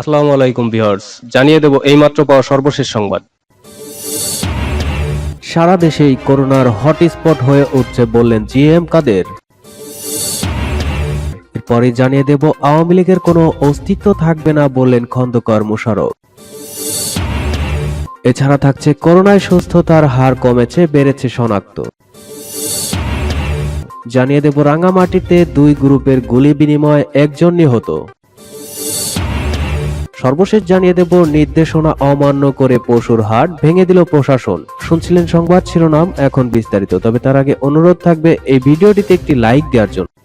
আসসালামু আলাইকুম ভিউয়ার্স, জানিয়ে দেব এইমাত্র পাওয়া সর্বশেষ সংবাদ। সারা দেশেই করোনার হটস্পট হয়ে উঠছে বললেন জিএম কাদের। এরপরে জানিয়ে দেব, আওয়ামী লীগের কোনো অস্তিত্ব থাকবে না বললেন খন্দকার মোশারফ এছাড়া থাকছে, করোনায় সুস্থতার হার কমেছে, বেড়েছে শনাক্ত। জানিয়ে দেব, রাঙামাটিতে দুই গ্রুপের গুলি বিনিময়ে একজন নিহত। সর্বশেষ জানিয়ে দেব, নির্দেশনা অমান্য করে পশুর হাট ভেঙে দিল প্রশাসন। শুনছিলেন সংবাদ শিরোনাম, এখন বিস্তারিত। তবে তার আগে অনুরোধ থাকবে, এই ভিডিওটিতে একটি লাইক দেওয়ার জন্য।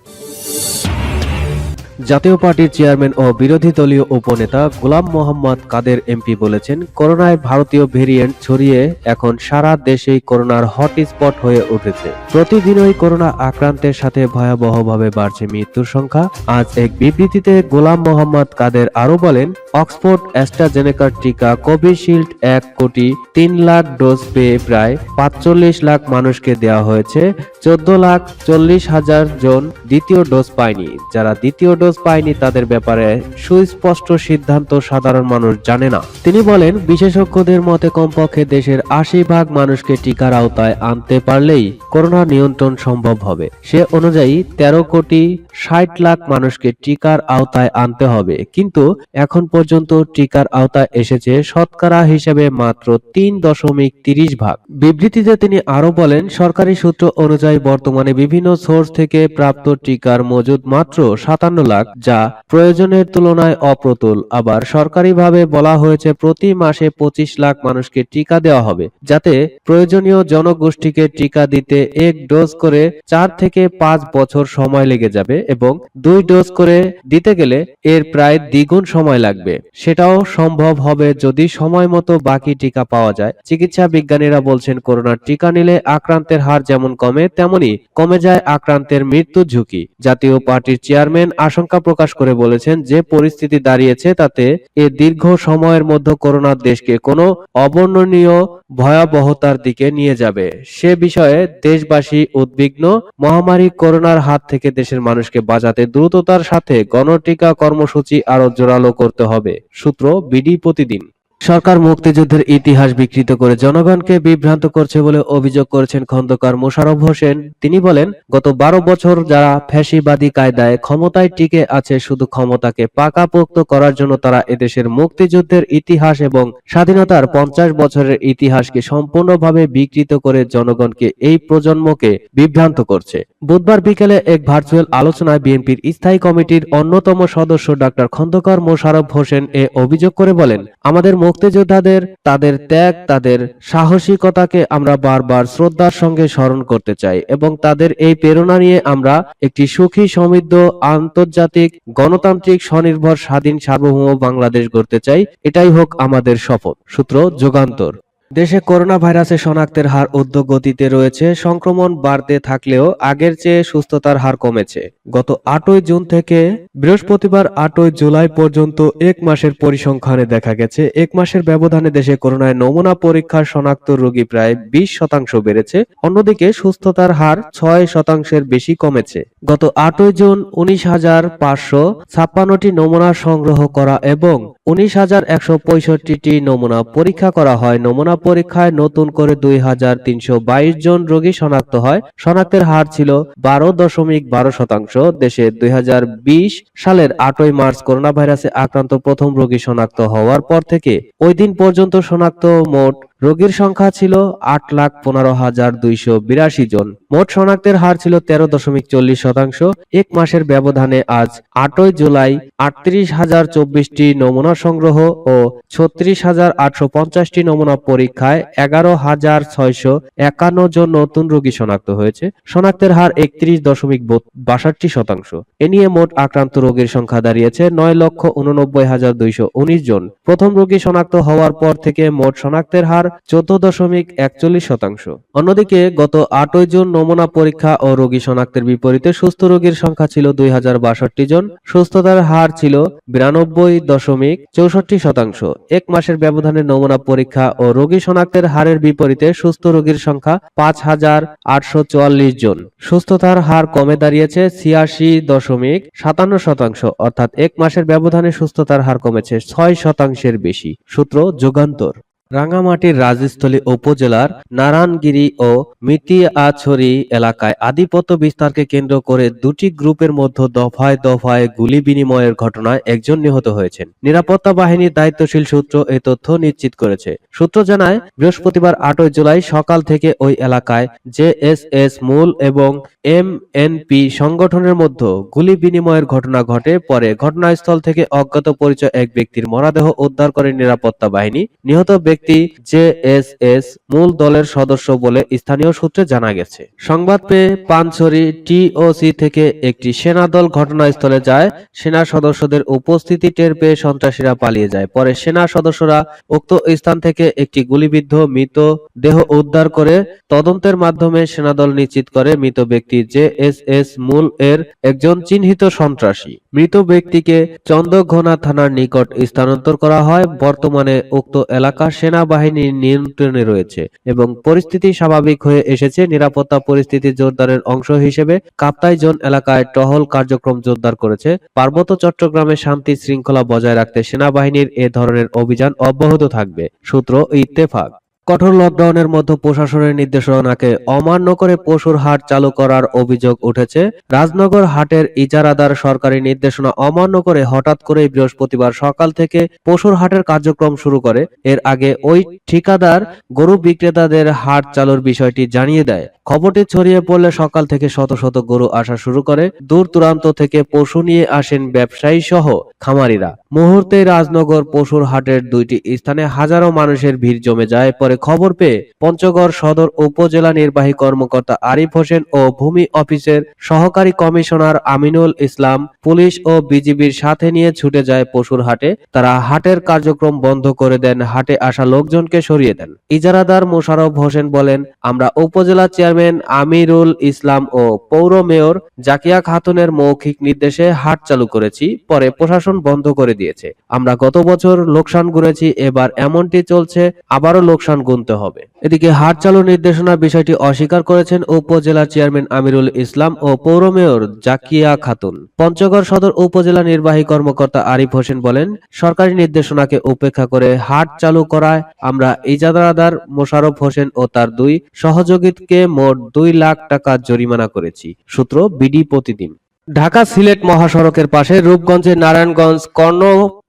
জাতীয় পার্টির চেয়ারম্যান ও বিরোধী দলীয় উপনেতা গোলাম মোহাম্মদ কাদের এমপি বলেছেন, করোনায় ভারতীয় ভেরিয়েন্ট ছড়িয়ে এখন সারা দেশেই করোনার হটস্পট হয়ে উঠেছে। প্রতিদিনই করোনা আক্রান্তের সাথে ভয়াবহভাবে বাড়ছে মৃত্যুর সংখ্যা। আজ এক বিবৃতিতে গোলাম মোহাম্মদ কাদের আরও বলেন, অক্সফোর্ড অ্যাস্ট্রাজেনেকার টিকা কোভিশিল্ড এক কোটি তিন লাখ ডোজ পেয়ে প্রায় পাঁচচল্লিশ লাখ মানুষকে দেওয়া হয়েছে। চোদ্দ লাখ চল্লিশ হাজার জন দ্বিতীয় ডোজ পায়নি, যারা দ্বিতীয় ডোজ পায়নি তাদের ব্যাপারে। সুস্পষ্ট সিদ্ধান্ত সাধারণ মানুষ জানে না। তিনি বলেন, বিশেষজ্ঞদের মতে কমপক্ষে দেশের আশি ভাগ মানুষকে টিকার আওতায় আনতে পারলেই করোনা নিয়ন্ত্রণ সম্ভব হবে। সে অনুযায়ী, তেরো কোটি ষাট লাখ মানুষকে টিকার আওতায় আনতে হবে। কিন্তু এখন পর্যন্ত টিকার আওতায় এসেছে শতকরা হিসেবে মাত্র তিন দশমিক তিরিশ ভাগ। বিবৃতিতে তিনি আরও বলেন, সরকারি সূত্র অনুযায়ী বর্তমানে বিভিন্ন সোর্স থেকে প্রাপ্ত টিকার মজুদ মাত্র সাতান্ন লাখ যা প্রয়োজনের তুলনায় অপ্রতুল। আবার সরকারিভাবে বলা হয়েছে প্রতি মাসে পঁচিশ লাখ মানুষকে টিকা দেওয়া হবে, যাতে প্রয়োজনীয় জনগোষ্ঠীকে টিকা দিতে এক ডোজ করে চার থেকে পাঁচ বছর সময় লেগে যাবে এবং দুই ডোজ করে দিতে গেলে এর প্রায় দ্বিগুণ সময় লাগবে। সেটাও সম্ভব হবে যদি সময় মতো বাকি টিকা পাওয়া যায়। চিকিৎসা বিজ্ঞানীরা বলছেন, করোনার টিকা নিলে আক্রান্তের হার যেমন কমে, তেমনি কমে যায় আক্রান্তের মৃত্যু ঝুঁকি। জাতীয় পার্টির চেয়ারম্যান আশঙ্কা প্রকাশ করে বলেছেন যে পরিস্থিতি দাঁড়িয়েছে তাতে এ দীর্ঘ সময়ের মধ্যে করোনার দেশকে কোনো অবর্ণনীয় ভয়াবহতার দিকে নিয়ে যাবে। সে বিষয়ে দেশবাসী উদ্বিগ্ন। মহামারী করোনার হাত থেকে দেশের মানুষকে বাঁচাতে দ্রুততার সাথে গণটিকা কর্মসূচি আরও জোরালো করতে হবে। সূত্র বিডি প্রতিদিন। সরকার মুক্তিযুদ্ধের ইতিহাস বিকৃত করে জনগণকে বিভ্রান্ত করছে বলে অভিযোগ করেছেন খন্দকার মোশাররফ হোসেন। তিনি বলেন, গত বারো বছর যারা ফ্যাসিবাদী কায়দায় ক্ষমতায় টিকে আছে, শুধু ক্ষমতাকে পাকাপোক্ত করার জন্য তারা এদেশের মুক্তিযুদ্ধের ইতিহাস এবং স্বাধীনতার পঞ্চাশ বছরের ইতিহাসকে সম্পূর্ণভাবে বিকৃত করে জনগণকে এই প্রজন্মকে বিভ্রান্ত করছে। বুধবার বিকেলে এক ভার্চুয়াল আলোচনায় বিএনপির স্থায়ী কমিটির অন্যতম সদস্য ডাক্তার খন্দকার মোশাররফ হোসেন এ অভিযোগ করে বলেন, আমাদের মুক্তিযোদ্ধাদের তাদের ত্যাগ, তাদের সাহসিকতাকে আমরা বারবার শ্রদ্ধার সঙ্গে স্মরণ করতে চাই এবং তাদের এই প্রেরণা নিয়ে আমরা একটি সুখী, সমৃদ্ধ, আন্তর্জাতিক, গণতান্ত্রিক, স্বনির্ভর, স্বাধীন, সার্বভৌম বাংলাদেশ গড়তে চাই। এটাই হোক আমাদের শপথ। সূত্র যুগান্তর। দেশে করোনা ভাইরাসের শনাক্তের হার গতিতে রয়েছে, সংক্রমণ বাড়তে থাকলেও আগের চেয়ে সুস্থতার হার কমেছে। গত আটই জুন থেকে বৃহস্পতিবার আটই জুলাই পর্যন্ত এক মাসের পরিসংখ্যানে দেখা গেছে, এক মাসের ব্যবধানে দেশে করোনায় নমুনা পরীক্ষার শনাক্ত রোগী প্রায় বিশ শতাংশ বেড়েছে, অন্যদিকে সুস্থতার হার ছয় শতাংশের বেশি কমেছে। গত আটই জুন উনিশ হাজার পাঁচশো ছাপ্পান্নটি নমুনা সংগ্রহ করা এবং উনিশ হাজার একশো পঁয়ষট্টিটি নমুনা পরীক্ষা করা হয় নমুনা পরীক্ষায় নতুন করে দুই হাজার তিনশো বাইশ জন রোগী শনাক্ত হয়। শনাক্তের হার ছিল বারো দশমিক বারো শতাংশ। দেশে দুই হাজার বিশ সালের আটই মার্চ করোনা ভাইরাসে আক্রান্ত প্রথম রোগী শনাক্ত হওয়ার পর থেকে ওই দিন পর্যন্ত শনাক্ত মোট রোগীর সংখ্যা ছিল আট লাখ পনেরো হাজার দুইশো বিরাশি জন। মোট শনাক্তের হার ছিল তেরো দশমিক চল্লিশ শতাংশ। এক মাসের ব্যবধানে আজ আটই জুলাই আটত্রিশ হাজার চব্বিশটি নমুনা সংগ্রহ ও ছত্রিশ হাজার আটশো পঞ্চাশটি নমুনা পরীক্ষায় এগারো হাজার ছয়শো একান্ন জন নতুন রোগী শনাক্ত হয়েছে। শনাক্তের হার একত্রিশ দশমিক বাষট্টি শতাংশ। এ নিয়ে মোট আক্রান্ত রোগীর সংখ্যা দাঁড়িয়েছে নয় লক্ষ উননব্বই হাজার দুইশো উনিশ জন। প্রথম রোগী শনাক্ত হওয়ার পর থেকে মোট শনাক্তের হার চোদ্দ দশমিক একচল্লিশ শতাংশ। অন্যদিকে গত আটই জুন নমুনা পরীক্ষা ও রোগী শনাক্তের বিপরীতে সুস্থ রোগীর সংখ্যা ছিল দুই হাজার বাষট্টি জন, সুস্থতার হার ছিল বিরানব্বই দশমিক চৌষট্টি শতাংশ। এক মাসের ব্যবধানে নমুনা পরীক্ষা ও রোগী শনাক্তের হারের বিপরীতে সুস্থ রোগীর সংখ্যা পাঁচ হাজার আটশো চুয়াল্লিশ জন। সুস্থতার হার কমে দাঁড়িয়েছে ছিয়াশি দশমিক সাতান্ন শতাংশ, অর্থাৎ এক মাসের ব্যবধানে সুস্থতার হার কমেছে ছয় শতাংশের বেশি। সূত্র যুগান্তর। রাঙ্গামাটির রাজস্থলী উপজেলার নারায়ণগিরি ও মিতিয়াছড়ি এলাকায় আধিপত্য বিস্তারকে কেন্দ্র করে দুটি গ্রুপের মধ্যে দফায় দফায় গুলি বিনিময়ের ঘটনায় একজন নিহত হয়েছেন। নিরাপত্তা বাহিনীর দায়িত্বশীল সূত্র এ তথ্য নিশ্চিত করেছে। সূত্র জানায়, বৃহস্পতিবার আটই জুলাই সকাল থেকে ওই এলাকায় জেএসএস মূল এবং এমএনপি সংগঠনের মধ্যে গুলি বিনিময়ের ঘটনা ঘটে পরে ঘটনাস্থল থেকে অজ্ঞাত পরিচয় এক ব্যক্তির মরাদেহ উদ্ধার করে নিরাপত্তা বাহিনী নিহত ব্যক্তি জেএসএস মূল দলের সদস্য বলে স্থানীয় সূত্রে জানা গেছে। সংবাদ পেয়ে পানছড়ি টিওসি থেকে একটি সেনা দল ঘটনাস্থলে যায়। সেনা সদস্যদের উপস্থিতি টের পেয়ে সন্ত্রাসীরা পালিয়ে যায়। পরে সেনা সদস্যরা উক্ত স্থান থেকে একটি গুলিবিদ্ধ মৃত দেহ উদ্ধার করে তদন্তের মাধ্যমে সেনাদল নিশ্চিত করে মৃত ব্যক্তি জেএসএস মূল এর একজন চিহ্নিত সন্ত্রাসী। মৃত ব্যক্তিকে চন্দ্রঘোনা থানার নিকট স্থানান্তর করা হয়। বর্তমানে উক্ত এলাকা সেনাবাহিনীর নিয়ন্ত্রণে রয়েছে এবং পরিস্থিতি স্বাভাবিক হয়ে এসেছে। নিরাপত্তা পরিস্থিতি জোরদারের অংশ হিসেবে কাপ্তাই জোন এলাকায় টহল কার্যক্রম জোরদার করেছে। পার্বত্য চট্টগ্রামে শান্তি শৃঙ্খলা বজায় রাখতে সেনাবাহিনীর এ ধরনের অভিযান অব্যাহত থাকবে, সূত্র ইত্তেফাক। কঠোর লকডাউনের মধ্যে প্রশাসনের নির্দেশনাকে অমান্য করে পশুর হাট চালু করার অভিযোগ উঠেছে। রাজনগর হাটের ইজারাদার সরকারি নির্দেশনা অমান্য করে হঠাৎ করেই বৃহস্পতিবার সকাল থেকে পশুর হাটের কার্যক্রম শুরু করে। এর আগে ওই ঠিকাদার, গরু বিক্রেতাদের হাট চালুর বিষয়টি জানিয়ে দেয়। খবরটি ছড়িয়ে পড়লে সকাল থেকে শত শত গরু আসা শুরু করে। দূর দূরান্ত থেকে পশু নিয়ে আসেন ব্যবসায়ী সহ খামারিরা। মুহূর্তে রাজনগর পশুর হাটের দুইটি স্থানে হাজারো মানুষের ভিড় জমে যায়। পরে খবর পেয়ে পঞ্চগড় সদর উপজেলা নির্বাহী কর্মকর্তা আরিফ হোসেন ও ভূমি অফিসের সহকারী কমিশনার আমিনুল ইসলাম পুলিশ ও বিজিবির সাথে নিয়ে ছুটে যায় পশুর হাটে। তারা হাটের কার্যক্রম বন্ধ করে দেন, হাটে আসা লোকজনকে সরিয়ে দেন। ইজারাদার মোশারফ হোসেন বলেন, আমরা উপজেলা চেয়ারম্যান আমিরুল ইসলাম ও পৌর মেয়র জাকিয়া খাতুনের মৌখিক নির্দেশে হাট চালু করেছি, পরে প্রশাসন বন্ধ করে দিয়েছে। আমরা গত বছর লোকসান গুনেছি এবার এমনটি চলছে, আবারও লোকসান গুনতে হবে। এদিকে হাট চালু নির্দেশনা বিষয়টি অস্বীকার করেছেন উপজেলা চেয়ারম্যান আমিরুল ইসলাম ও পৌর মেয়র জাকিয়া খাতুন। পঞ্চগড় সদর উপজেলা নির্বাহী কর্মকর্তা আরিফ হোসেন বলেন, সরকারি নির্দেশনাকে উপেক্ষা করে হাট চালু করায় আমরা ইজারাদার মোশারফ হোসেন ও তার দুই সহযোগীকে মোট দুই লাখ টাকা জরিমানা করেছি, সূত্র বিডি প্রতিদিন। ঢাকা সিলেট মহাসড়কের পাশে রূপগঞ্জের নারায়ণগঞ্জ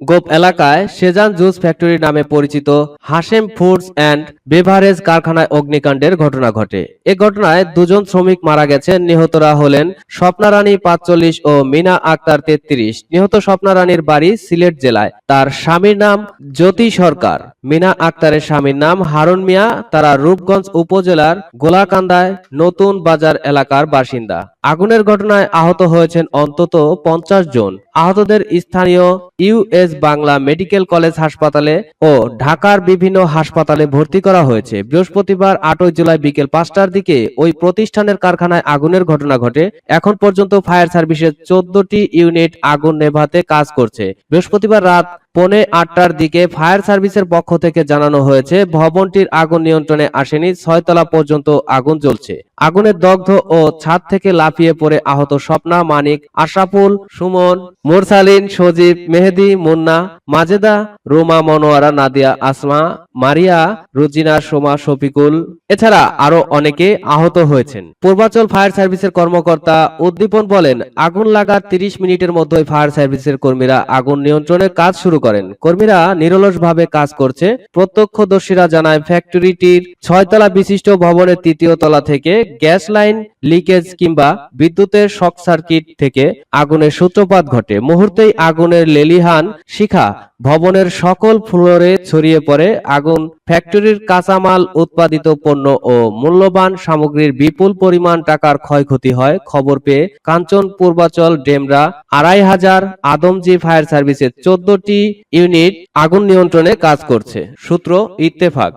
কর্ণগোপ এলাকায় সেজান জুস ফ্যাক্টরি নামে পরিচিত হাশেম ফুডস অ্যান্ড বেভারেজ কারখানায় অগ্নিকাণ্ডের ঘটনা ঘটে। এ ঘটনায় দুজন শ্রমিক মারা গেছেন নিহতরা হলেন স্বপ্না রানী পাঁচচল্লিশ ও মিনা আক্তার তেত্রিশ। নিহত স্বপ্না রানীর বাড়ি সিলেট জেলায়। তার স্বামীর নাম জ্যোতি সরকার। মিনা আক্তারের স্বামীর নাম হারুন মিয়া। তারা রূপগঞ্জ উপজেলার গোলাকান্দায় নতুন বাজার এলাকার বাসিন্দা। আগুনের ঘটনায় আহত হয়েছেন অন্তত পঞ্চাশ জন। আহতদের স্থানীয় ইউএস বাংলা মেডিকেল কলেজ হাসপাতালে ও ঢাকার বিভিন্ন হাসপাতালে ভর্তি করা হয়েছে। বৃহস্পতিবার আটই জুলাই বিকেল পাঁচটার দিকে ওই প্রতিষ্ঠানের কারখানায় আগুনের ঘটনা ঘটে। এখন পর্যন্ত ফায়ার সার্ভিসের চোদ্দটি ইউনিট আগুন নেভাতে কাজ করছে। বৃহস্পতিবার রাত পৌনে আটটার দিকে ফায়ার সার্ভিসের পক্ষ থেকে জানানো হয়েছে, ভবনটির আগুন নিয়ন্ত্রণে আসেনি, ছয়তলা পর্যন্ত আগুন জ্বলছে। আগুনের দগ্ধ ও ছাদ থেকে লাফিয়ে পড়ে আহত স্বপ্না, মানিক, আশরাফুল, সুমন, মোরসালিন, সজীব, মেহেদি, মুন্না, মাজেদা, রোমা, মনোয়ারা, নাদিয়া, আসমা, মারিয়া, রুজিনা, সোমা, শফিকুল এছাড়া আরও অনেকে আহত হয়েছেন। পূর্বাচল ফায়ার সার্ভিসের কর্মকর্তা উদ্দীপন বলেন, আগুন লাগার তিরিশ মিনিটের মধ্যে ফায়ার সার্ভিসের কর্মীরা আগুন নিয়ন্ত্রণের কাজ শুরু করেন। কর্মীরা নিরলসভাবে কাজ করছে। প্রত্যক্ষদর্শীরা জানায়, ফ্যাক্টরিটির ছয়তলা বিশিষ্ট ভবনের তৃতীয় তলা থেকে গ্যাস লাইন, লিকেজ কিংবা বিদ্যুতের শক সার্কিট থেকে আগুনের সূত্রপাত ঘটে। মুহূর্তেই আগুনের লেলিহান শিখা ভবনের সকল ফ্লোরে ছড়িয়ে পড়ে আগুন, ফ্যাক্টরির কাঁচামাল, উৎপাদিত পণ্য ও মূল্যবান সামগ্রীর বিপুল পরিমাণ টাকার ক্ষয়ক্ষতি হয়। খবর পেয়ে কাঞ্চন পূর্বাচল ডেমরা আড়াই হাজার আদমজি ফায়ার সার্ভিসের চোদ্দটি ইউনিট আগুন নিয়ন্ত্রণে কাজ করছে। সূত্র ইত্তেফাক।